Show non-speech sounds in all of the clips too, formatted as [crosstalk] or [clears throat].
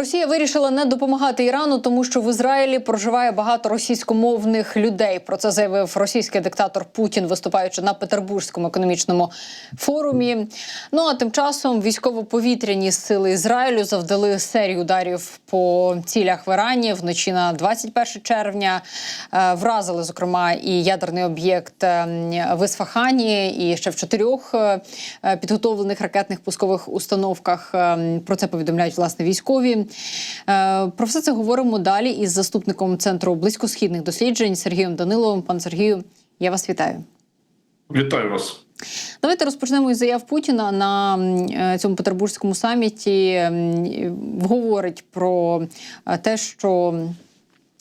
Росія вирішила не допомагати Ірану, тому що в Ізраїлі проживає багато російськомовних людей. Про це заявив російський диктатор Путін, виступаючи на Петербурзькому економічному форумі. Ну а тим часом військово-повітряні сили Ізраїлю завдали серію ударів по цілях в Ірані вночі на 21 червня. Е, Вразили зокрема і ядерний об'єкт е, в Ісфахані, і ще в чотирьох е, підготовлених ракетних пускових установках. Е, Про це повідомляють власне військові. Е, Про все це говоримо далі із заступником центру близькосхідних досліджень Сергієм Даниловим. Пан Сергію, я вас вітаю. Вітаю вас. Давайте розпочнемо із заяв Путіна на е, цьому петербурзькому саміті. Говорить про е, те, що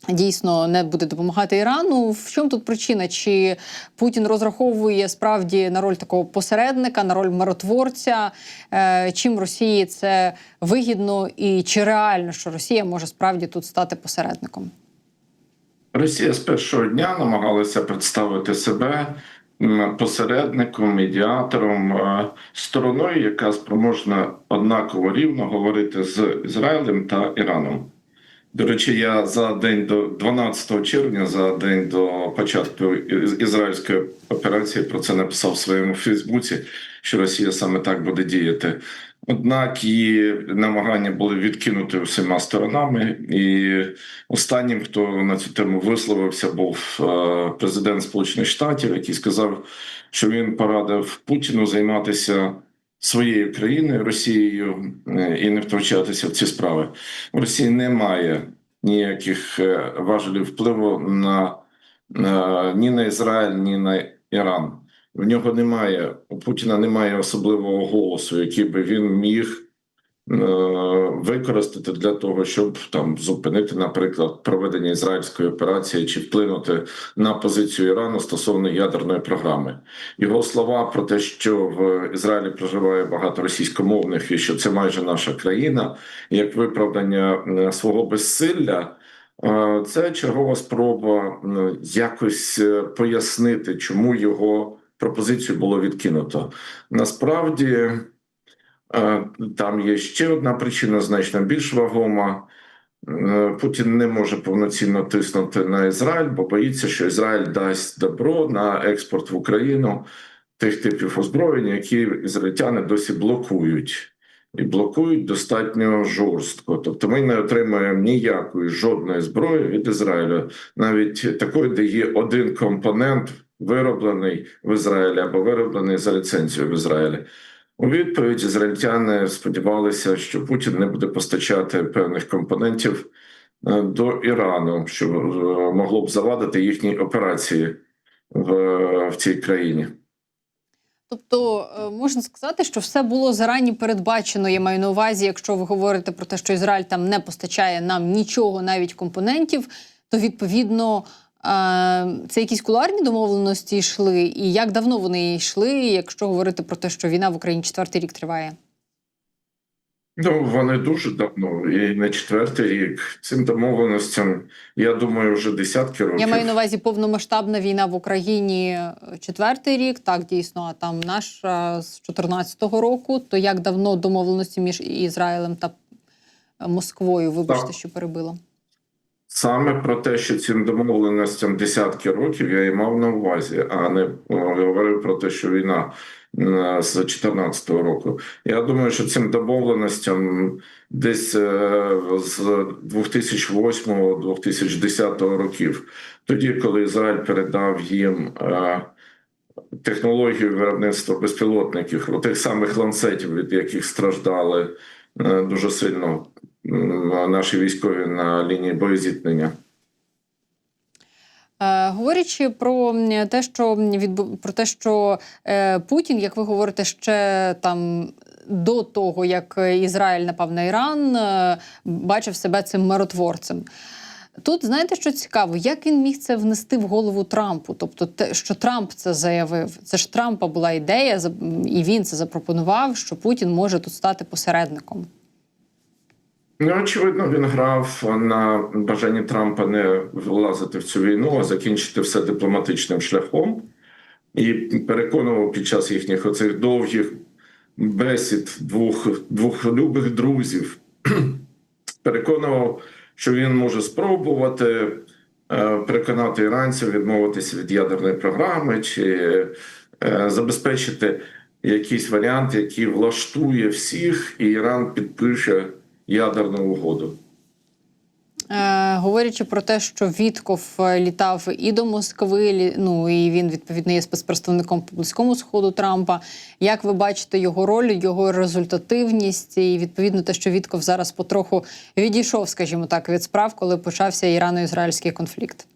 дійсно не буде допомагати Ірану. В чому тут причина? Чи Путін розраховує справді на роль такого посередника, на роль миротворця? Е, Чим Росії це вигідно, і чи реально, що Росія може справді тут стати посередником? Росія з першого дня намагалася представити себе посередником, медіатором, е, стороною, яка спроможна однаково рівно говорити з Ізраїлем та Іраном. До речі, я за день до 12 червня, за день до початку ізраїльської операції, про це написав в своєму Фейсбуці, що Росія саме так буде діяти. Однак її намагання були відкинуті всіма сторонами, і останнім, хто на цю тему висловився, був е, президент Сполучених Штатів, який сказав, що він порадив Путіну займатися своєю країною Росією е, і не втручатися в ці справи. В Росії немає ніяких е, важелів впливу на ні на Ізраїль, ні на Іран. В нього немає у Путіна немає особливого голосу, який би він міг використати для того, щоб там зупинити, наприклад, проведення ізраїльської операції чи вплинути на позицію Ірану стосовно ядерної програми. Його слова про те, що в Ізраїлі проживає багато російськомовних і що це майже наша країна, як виправдання е, свого безсилля. е, Це чергова спроба е, якось е, пояснити, чому його пропозицію було відкинуто. Насправді е, там є ще одна причина, значно більш вагома. Е, Путін не може повноцінно тиснути на Ізраїль, бо боїться, що Ізраїль дасть добро на експорт в Україну тих типів озброєння, які ізраїльтяни досі блокують. І блокують достатньо жорстко. Тобто ми не отримаємо ніякої жодної зброї від Ізраїлю, навіть такої, де є один компонент, вироблений в Ізраїлі або вироблений за ліцензією в Ізраїлі. У відповідь ізраїльтяни сподівалися, що Путін не буде постачати певних компонентів е, до Ірану, що е, могло б завадити їхній операції в, в цій країні. Тобто е, можна сказати, що все було зарані передбачено. Я маю на увазі, якщо ви говорите про те, що Ізраїль там не постачає нам нічого, навіть компонентів, то відповідно е, це якісь кулуарні домовленості йшли. І як давно вони йшли, якщо говорити про те, що війна в Україні четвертий рік триває? Ну, вони дуже давно, і не четвертий рік. Цим домовленостям, я думаю, вже десятки років. Я маю на увазі повномасштабна війна в Україні е, четвертий рік, так дійсно, а там наш е, з 14-го року. То як давно домовленості між Ізраїлем та Москвою? Вибачте, Так. що перебила. Саме про те, що цим домовленостям десятки років я і мав на увазі, а не е, говорив про те, що війна е, з 2014 року. Я думаю, що цим домовленостям десь е, з 2008-2010 років, тоді, коли Ізраїль передав їм технологію виробництва безпілотників, тих самих ланцетів, від яких страждали дуже сильно наші військові на лінії боєзіткнення. Е, говорячи про те, що про те, що Путін, як ви говорите, ще там до того, як Ізраїль напав на Іран, е, бачив себе цим миротворцем. Тут знаєте, що цікаво, як він міг це внести в голову Трампу? Тобто, те, що Трамп це заявив, це ж Трампа була ідея, і він це запропонував, що Путін може тут стати посередником. Ну, очевидно, він грав на бажанні Трампа не влазити в цю війну, а закінчити все дипломатичним шляхом, і переконував під час їхніх оцих довгих бесід двох, двох любих друзів. [clears throat] Переконував, що він може спробувати е, переконати іранців відмовитися від ядерної програми чи е, забезпечити якийсь варіант, який влаштує всіх, і Іран підпише ядерну угоду. Е, говорячи про те, що Вітков е, літав і до Москви, ну і він відповідно є спецпредставником по близькому сходу Трампа. Як ви бачите його роль, його результативність, і відповідно те, що Вітков зараз потроху відійшов, скажімо так, від справ, коли почався ірано-ізраїльський конфлікт?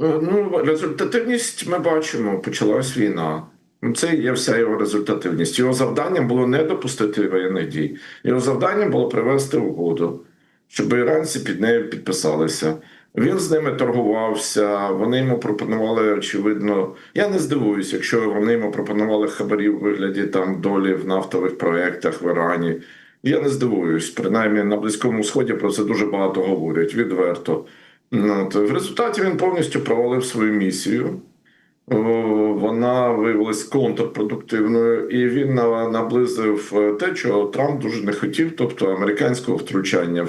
Е, Ну, результативність ми бачимо, почалась війна. Ну, Це є вся його результативність. Його завданням було не допустити воєнних дій. Його завданням було привести угоду, щоб іранці під нею підписалися. Він з ними торгувався, вони йому пропонували, очевидно. Я не здивуюся, якщо вони йому пропонували хабарі у вигляді там долі в нафтових проєктах в Ірані. Я не здивуюсь, принаймні на Близькому Сході про це дуже багато говорять відверто. Ну, в результаті він повністю провалив свою місію. О, Вона виявилась контрпродуктивною, і він наблизив е, те, чого Трамп дуже не хотів, тобто американського втручання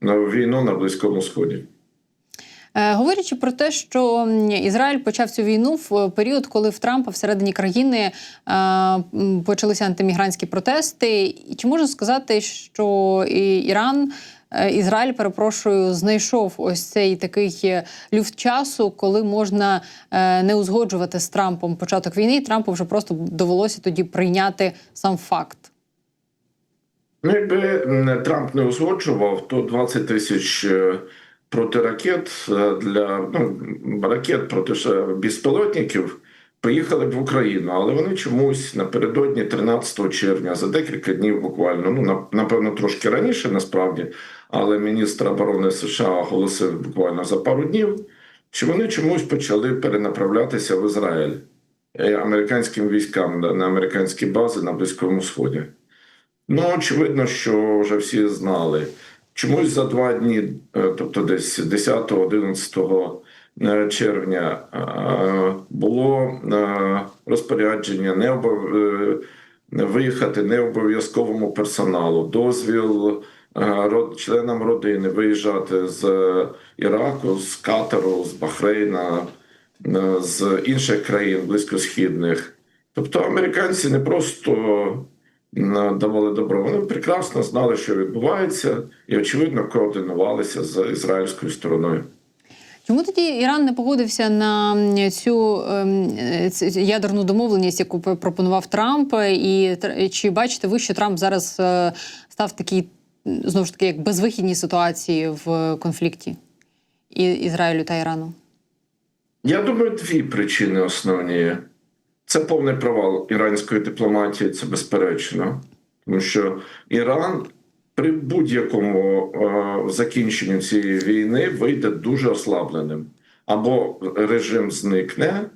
в війну на Близькому Сході. Е, Говорячи про те, що Ізраїль почав цю війну в період, коли в Трампа всередині країни е, почалися антимігрантські протести, чи можна сказати, що Іран, е, Ізраїль, перепрошую, знайшов ось цей такий е, люфт часу, коли можна е, не узгоджувати з Трампом початок війни, і Трампу вже просто довелося тоді прийняти сам факт. Ну, якби Трамп не узгоджував, то 20 тисяч е, протиракет е, для ну, ракет проти безпілотників поїхали б в Україну, але вони чомусь напередодні 13 червня, за декілька днів буквально, ну напевно, трошки раніше, насправді, але міністр оборони США оголосив буквально за пару днів, що вони чомусь почали перенаправлятися в Ізраїль е, американським військам на американські бази на Близькому Сході. Ну, очевидно, що вже всі знали. Чомусь за два дні, е, тобто десь 10-11 е, червня, е, було е, розпорядження не обов... е, виїхати не обов'язковому персоналу, дозвіл членам родини виїжджати з Іраку, з Катару, з Бахрейна, з інших країн близькосхідних. Тобто американці не просто давали добро. Вони прекрасно знали, що відбувається, і очевидно координувалися з ізраїльською стороною. Чому тоді Іран не погодився на цю ем, е, ядерну домовленість, яку пропонував Трамп? І чи бачите ви, що Трамп зараз е, став такий знову ж таки як безвихідній ситуації в конфлікті і Ізраїлю та Ірану? Я думаю, дві причини основні. Це повний провал іранської дипломатії, це безперечно. Тому що Іран при будь-якому е, закінченню цієї війни вийде дуже ослабленим. Або режим зникне,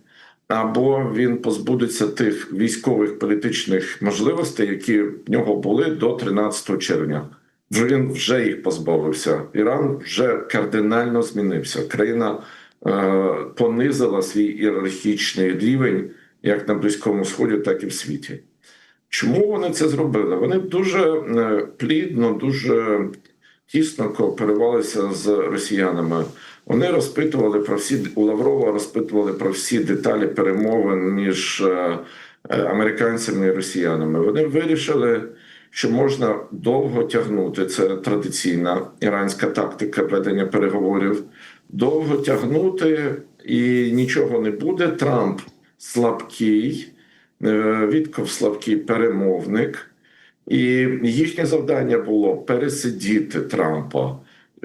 або він позбудеться тих військових політичних можливостей, які в нього були до 13 червня. Він вже їх позбавився. Іран вже кардинально змінився. Країна е, понизила свій ієрархічний рівень як на Близькому Сході, так і в світі. Чому вони це зробили? Вони дуже е, плідно, дуже тісно кооперувалися з росіянами. Вони розпитували про всі у Лаврова, розпитували про всі деталі перемовин між е, е, американцями і росіянами. Вони вирішили, що можна довго тягнути. Це традиційна іранська тактика ведення переговорів. Довго тягнути і нічого не буде. Трамп слабкий, Вітков слабкий перемовник, і їхнє завдання було пересидіти Трампа.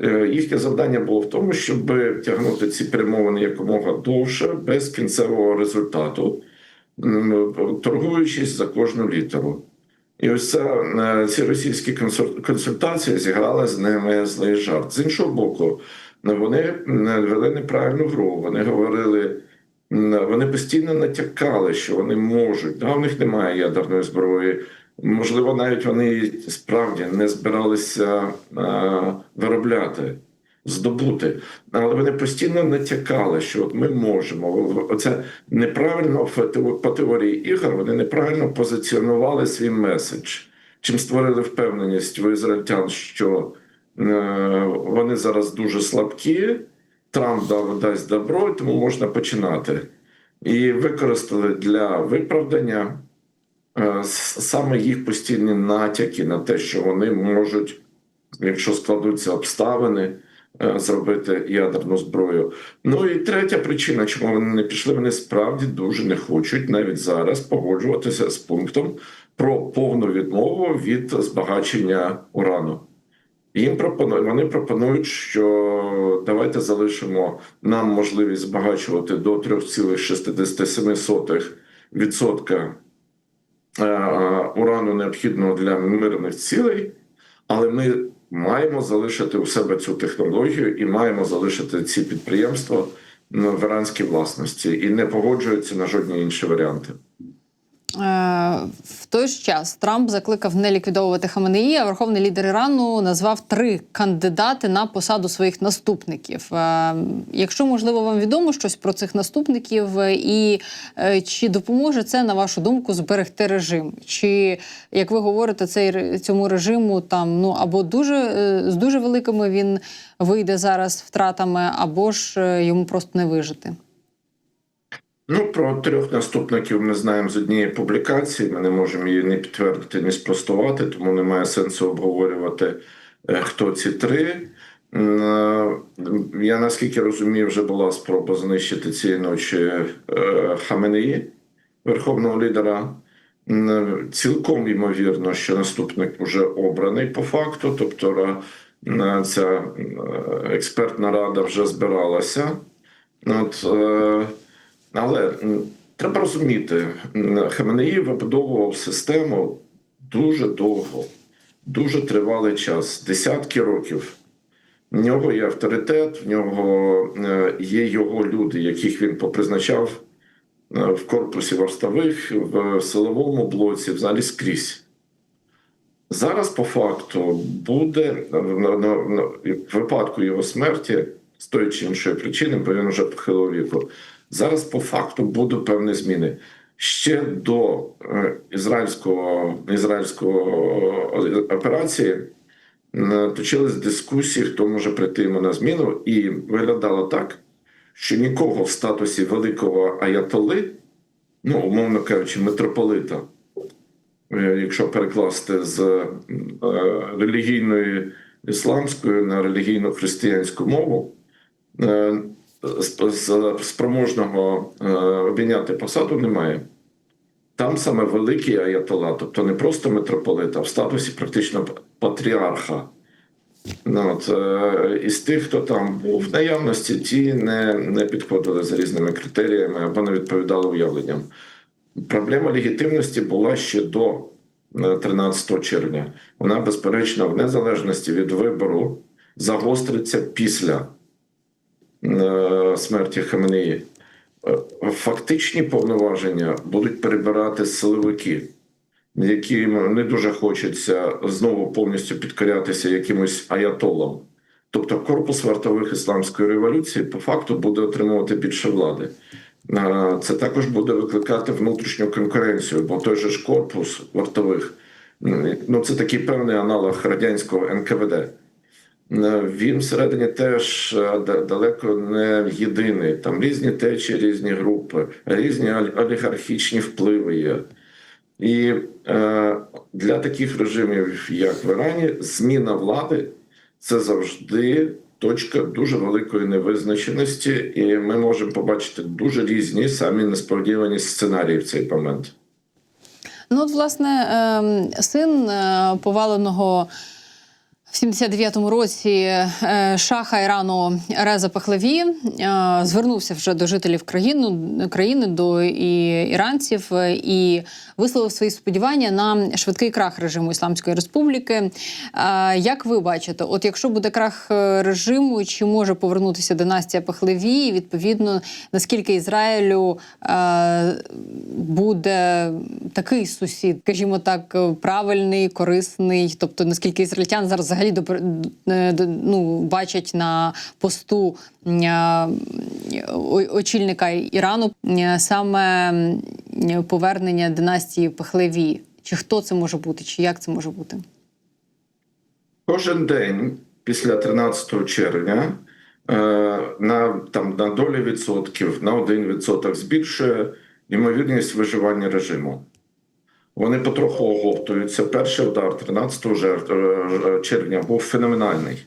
Е, Їхнє завдання було в тому, щоб тягнути ці перемовини якомога довше, без кінцевого результату, торгуючись за кожну літеру. І ось ця, е, ці російські консуль- консультації зіграли з ними злий жарт. З іншого боку, е, вони вели неправильну гру. Вони говорили, вони постійно натякали, що вони можуть. Да, в них немає ядерної зброї. Можливо, навіть вони справді не збиралися е, виробляти, здобути. Але вони постійно натякали, що от ми можемо. Оце неправильно по теорії ігор. Вони неправильно позиціонували свій меседж. чим створили впевненість в ізраїльтян, що е, вони зараз дуже слабкі. Трамп дав дасть добро, тому можна починати. І використали для виправдання е, саме їх постійні натяки на те, що вони можуть, якщо складуться обставини, е, зробити ядерну зброю. Ну і третя причина, чому вони не пішли, вони справді дуже не хочуть навіть зараз погоджуватися з пунктом про повну відмову від збагачення урану. Їм пропонують, вони пропонують, що давайте залишимо нам можливість збагачувати до 3,67% відсотка е, урану необхідного для мирних цілей, але ми маємо залишити у себе цю технологію і маємо залишити ці підприємства в іранській власності і не погоджуються на жодні інші варіанти. Е, В той ж час Трамп закликав не ліквідовувати Хаменеї, а верховний лідер Ірану назвав три кандидати на посаду своїх наступників. Е, Якщо можливо вам відомо щось про цих наступників, е, і чи допоможе це на вашу думку зберегти режим? Чи як ви говорите, цей цьому режиму там ну або дуже з дуже великими він вийде зараз втратами, або ж йому просто не вижити? Ну, про трьох наступників ми знаємо з однієї публікації. Ми не можемо її не підтвердити, ні спростувати, тому немає сенсу обговорювати, е, хто ці три. Е, Я наскільки розумію, вже була спроба знищити цієї ночі е, Хаменеї, верховного лідера. Цілком ймовірно, що наступник вже обраний по факту, тобто ця експертна рада вже збиралася. От, але треба розуміти, Хаменеї вибудовував систему дуже довго, дуже тривалий час, десятки років. В нього є авторитет, в нього е, є його люди, яких він попризначав е, в корпусі вартових, в силовому блоці, взагалі скрізь. Зараз, по факту, буде на- в випадку його смерті з тої чи іншої причини, бо він вже похилого віку. Зараз по факту будуть певні зміни. Ще до е, ізраїльського, ізраїльського операції точились дискусії, хто може прийти йому на зміну, і виглядало так, що нікого в статусі великого аятоли, ну, умовно кажучи, митрополита, е, якщо перекласти з е, релігійної ісламської на релігійну християнську мову, спроможного е, обійняти посаду немає. Там саме великий аятола, тобто не просто митрополит, а в статусі практично патріарха. Ну, от, е, із тих, хто там був в наявності, ті не, не підходили за різними критеріями або не відповідали уявленням. Проблема легітимності була ще до е, 13 червня. Вона, безперечно, в незалежності від вибору загостриться після е, смерті Хаменеї. Е, Фактичні повноваження будуть перебирати силовики, яким не дуже хочеться знову повністю підкорятися якимось аятолам. Тобто корпус вартових ісламської революції по факту буде отримувати більше влади. Е, Це також буде викликати внутрішню конкуренцію, бо той же ж корпус вартових ну це такий певний аналог радянського НКВД. Він всередині теж е, далеко не єдиний. Там різні течії, різні групи, різні олі- олігархічні впливи є. І е, для таких режимів, як в Ірані, зміна влади це завжди точка дуже великої невизначеності, і ми можемо побачити дуже різні самі несподівані сценарії в цей момент. Ну, от, власне, ем, син е, поваленого 79-му році е, шаха Ірану Реза Пахлеві е, звернувся вже до жителів країни, країни до і, іранців е, і висловив свої сподівання на швидкий крах режиму Ісламської Республіки. Як ви бачите, от якщо буде крах режиму, чи може повернутися династія Пахлеві? Відповідно, наскільки Ізраїлю буде такий сусід, скажімо так, правильний, корисний, тобто наскільки ізраїльтян зараз взагалі допр- е, д- ну, бачать на посту е, очільника Ірану е, саме повернення династії Пахлеві. Чи хто це може бути, чи як це може бути? Кожен день після 13 червня е, на, там, на долі відсотків на 1% збільшує ймовірність виживання режиму. Вони потроху оговтуються. Перший удар 13 жертв, е, червня був феноменальний.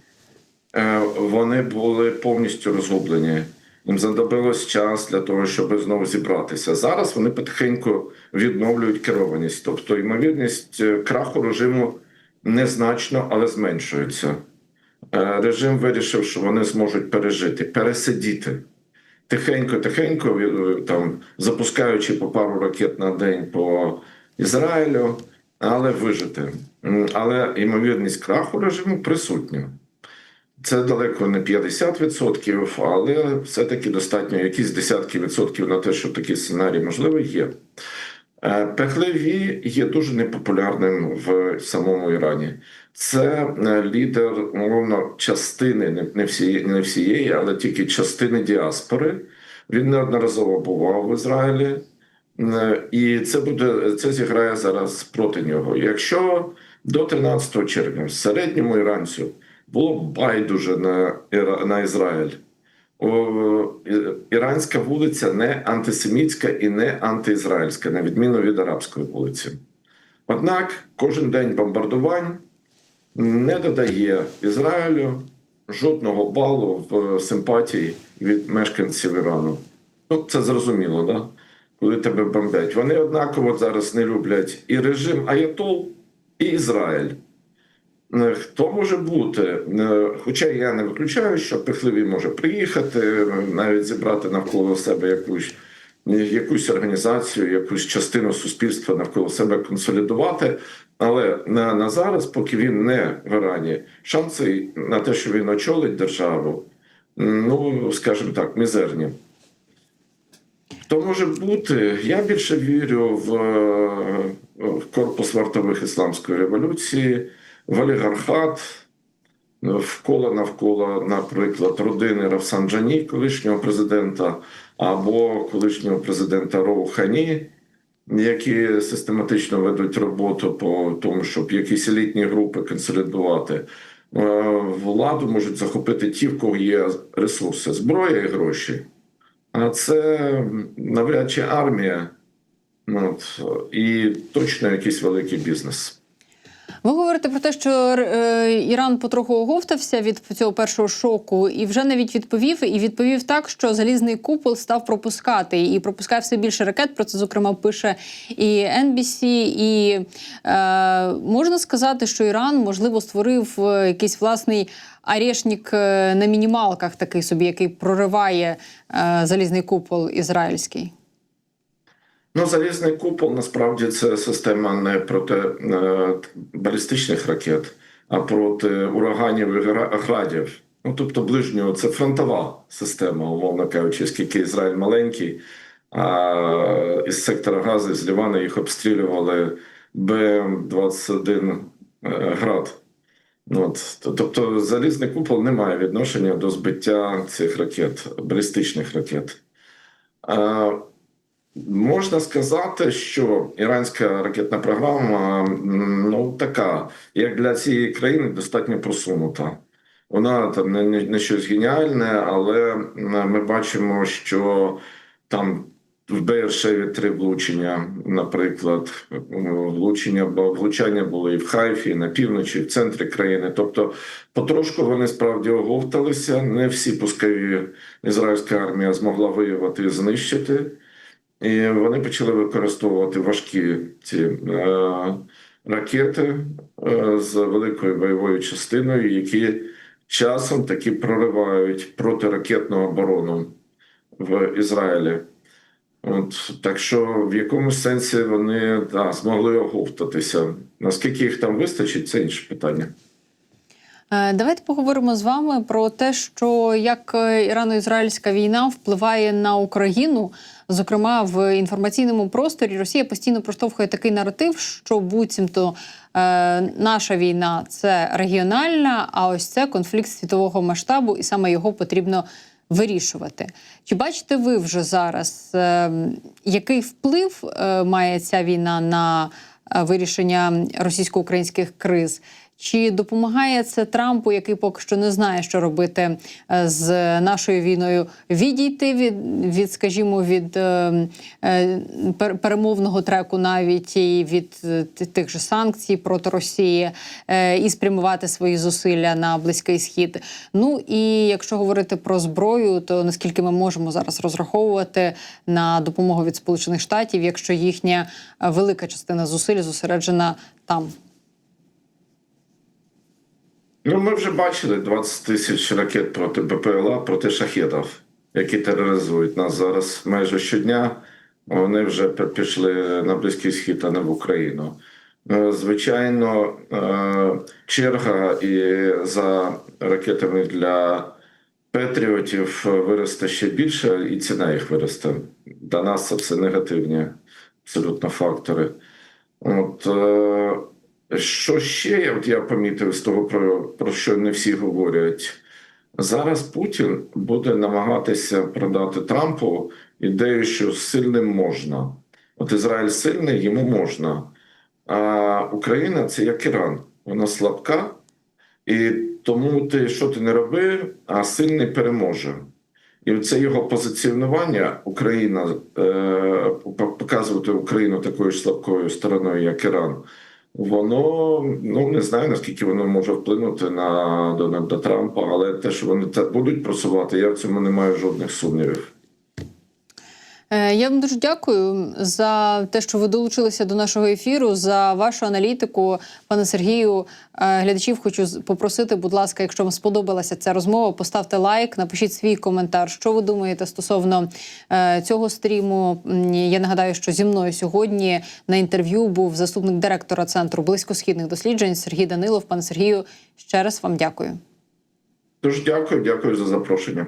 Е, Вони були повністю розгублені. Їм знадобилось час для того, щоб знову зібратися. Зараз вони потихеньку відновлюють керованість. Тобто, ймовірність е, краху режиму незначно, але зменшується. Е, Режим вирішив, що вони зможуть пережити, пересидіти. Тихенько, тихенько, е, там запускаючи по пару ракет на день по Ізраїлю, але вижити. Але ймовірність краху режиму присутня. Це далеко не 50%, але все-таки достатньо якісь десятки відсотків на те, що такий сценарій можливий є. Е, Пехлеві є дуже непопулярним в самому Ірані. Це е, лідер, мовно, частини, не- всієї, не всієї, але тільки частини діаспори. Він неодноразово бував в Ізраїлі, і це буде це зіграє зараз проти нього. Якщо до 13 червня в середньому іранцю було байдуже на, на Ізраїль. Іранська вулиця не антисемітська і не антиізраїльська, на відміну від арабської вулиці. Однак кожен день бомбардувань не додає Ізраїлю жодного балу в симпатії від мешканців Ірану. Ну, це зрозуміло, да? Коли тебе бомблять. Вони однаково зараз не люблять і режим Аятол, і Ізраїль. Е, Хто може бути? Е, Хоча я не виключаю, що пихливий може приїхати, е, навіть зібрати навколо себе якусь, якусь організацію, якусь частину суспільства навколо себе консолідувати. Але на, на зараз, поки він не в Ірані, шанси на те, що він очолить державу, ну скажімо так, мізерні. То може бути, я більше вірю в, в корпус вартових ісламської революції, в олігархат, вколо навколо, наприклад, родини Рафсанджані, колишнього президента, або колишнього президента Роухані, які систематично ведуть роботу по тому, щоб якісь елітні групи консолідувати. Е, Владу можуть захопити ті, в кого є ресурси, зброя і гроші. А це навряд чи армія, ну, от, і точно якийсь великий бізнес. Ви говорите про те, що е, Іран потроху оговтався від цього першого шоку і вже навіть відповів і відповів так, що залізний купол став пропускати і пропускає все більше ракет. Про це зокрема пише і NBC, і е, можна сказати, що Іран можливо створив е, якийсь власний арешник е, на мінімалках, такий собі, який прориває е, залізний купол ізраїльський. Ну, залізний купол насправді це система не проти е, балістичних ракет, а проти ураганів і градів. Ну, тобто, ближнього це фронтова система, умовно кажучи, оскільки Ізраїль маленький, а із сектора Гази, з Лівана їх обстрілювали Б-21 е, град. Ну, От, тобто залізний купол не має відношення до збиття цих ракет, балістичних ракет. Можна сказати, що іранська ракетна програма ну така, як для цієї країни, достатньо просунута. Вона там не, не, щось геніальне, але ми бачимо, що там в Бершеві три влучення, наприклад, влучення влучання були і в Хайфі, і на півночі, і в центрі країни. Тобто, потрошку вони справді оговталися. Не всі пускові ізраїльська армія змогла виявити і знищити. І вони почали використовувати важкі ці е, ракети е, з великою бойовою частиною, які часом таки проривають протиракетну оборону в Ізраїлі. От, так що в якомусь сенсі вони да, змогли оговтатися. Наскільки їх там вистачить, це інше питання. Е, Давайте поговоримо з вами про те, що як е, ірано-ізраїльська війна впливає на Україну. Зокрема, в інформаційному просторі Росія постійно проштовхує такий наратив, що буцімто е, наша війна це регіональна, а ось це конфлікт світового масштабу, і саме його потрібно вирішувати. Чи бачите ви вже зараз, е, який вплив е, має ця війна на е, вирішення російсько-українських криз. Чи допомагає це Трампу, який поки що не знає, що робити е, з нашою війною, відійти від, від скажімо, від е, е, пер- перемовного треку, навіть і від е, тих же санкцій проти Росії, е, і спрямувати свої зусилля на близький схід? Ну і якщо говорити про зброю, то наскільки ми можемо зараз розраховувати на допомогу від Сполучених Штатів, якщо їхня велика частина зусиль зосереджена там? Ну, ми вже бачили 20 тисяч ракет проти БПЛА, проти шахедів, які тероризують нас зараз майже щодня. Вони вже пішли на Близький Схід, а не в Україну. Е, Звичайно, е, черга і за ракетами для Петріотів виросте ще більше, і ціна їх виросте. Для нас це все негативні абсолютно фактори. От, е, що ще от я помітив з того, про, про що не всі говорять. Зараз Путін буде намагатися продати Трампу ідею, що сильним можна. От Ізраїль сильний, йому можна. А Україна це як Іран, вона слабка, і тому ти що ти не роби, а сильний переможе. І це його позиціонування Україна е, показувати Україну такою ж слабкою стороною, як Іран. Воно ну не знаю наскільки воно може вплинути на Дональда Трампа, але те, що вони це будуть просувати, я в цьому не маю жодних сумнівів. Е, Я вам дуже дякую за те, що ви долучилися до нашого ефіру, за вашу аналітику, пане Сергію. Е, Глядачів хочу попросити, будь ласка, якщо вам сподобалася ця розмова, поставте лайк, напишіть свій коментар. Що ви думаєте стосовно е, цього стріму? Я нагадаю, що зі мною сьогодні на інтерв'ю був заступник директора центру близькосхідних досліджень Сергій Данилов. Пане Сергію, ще раз вам дякую. Дуже дякую, дякую за запрошення.